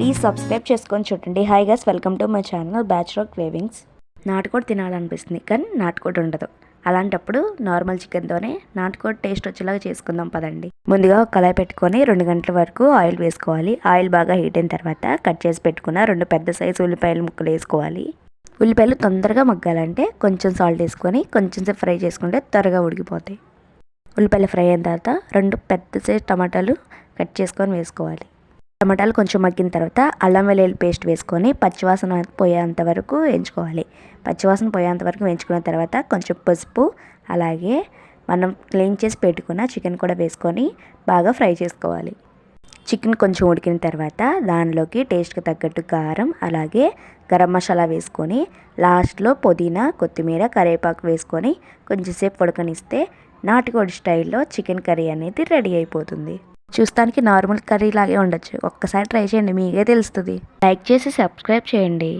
Please subscribe చేసుకొని చూడండి. Hi guys welcome to my channel bachelor cravings నాటుకోడి తినాలనిపిస్తుంది కానీ నాటుకోడి ఉండదు. అలాంటప్పుడు నార్మల్ చికెన్తోనే నాటుకోడి టేస్ట్ వచ్చేలాగా చేసుకుందాం పదండి. ముందుగా కళాయి పెట్టుకొని రెండు గంటల వరకు ఆయిల్ వేసుకోవాలి. ఆయిల్ బాగా హీట్ అయిన తర్వాత కట్ చేసి పెట్టుకున్న రెండు పెద్ద సైజు ఉల్లిపాయలు ముక్కలు వేసుకోవాలి. ఉల్లిపాయలు తొందరగా మగ్గాలంటే కొంచెం సాల్ట్ వేసుకొని కొంచెం సేపు ఫ్రై చేసుకుంటే త్వరగా ఉడికిపోతాయి. ఉల్లిపాయలు ఫ్రై అయిన తర్వాత రెండు పెద్ద సైజు టమాటాలు కట్ చేసుకొని వేసుకోవాలి. టమాటాలు కొంచెం మగ్గిన తర్వాత అల్లం వెల్లుల్లి పేస్ట్ వేసుకొని పచ్చివాసన పోయేంత వరకు వేయించుకోవాలి. పచ్చివాసన పోయేంత వరకు వేయించుకున్న తర్వాత కొంచెం పసుపు అలాగే మనం క్లీన్ చేసి పెట్టుకున్న చికెన్ కూడా వేసుకొని బాగా ఫ్రై చేసుకోవాలి. చికెన్ కొంచెం ఉడికిన తర్వాత దానిలోకి టేస్ట్కి తగ్గట్టు కారం అలాగే గరం మసాలా వేసుకొని లాస్ట్లో పుదీనా కొత్తిమీర కరివేపాకు వేసుకొని కొంచెంసేపు ఉడకనిస్తే నాటుకోడి స్టైల్లో చికెన్ కర్రీ అనేది రెడీ అయిపోతుంది. చూస్తానికి నార్మల్ కర్రీ లాగే ఉండొచ్చు. ఒక్కసారి ట్రై చేయండి మీకే తెలుస్తుంది. లైక్ చేసి సబ్స్క్రైబ్ చేయండి.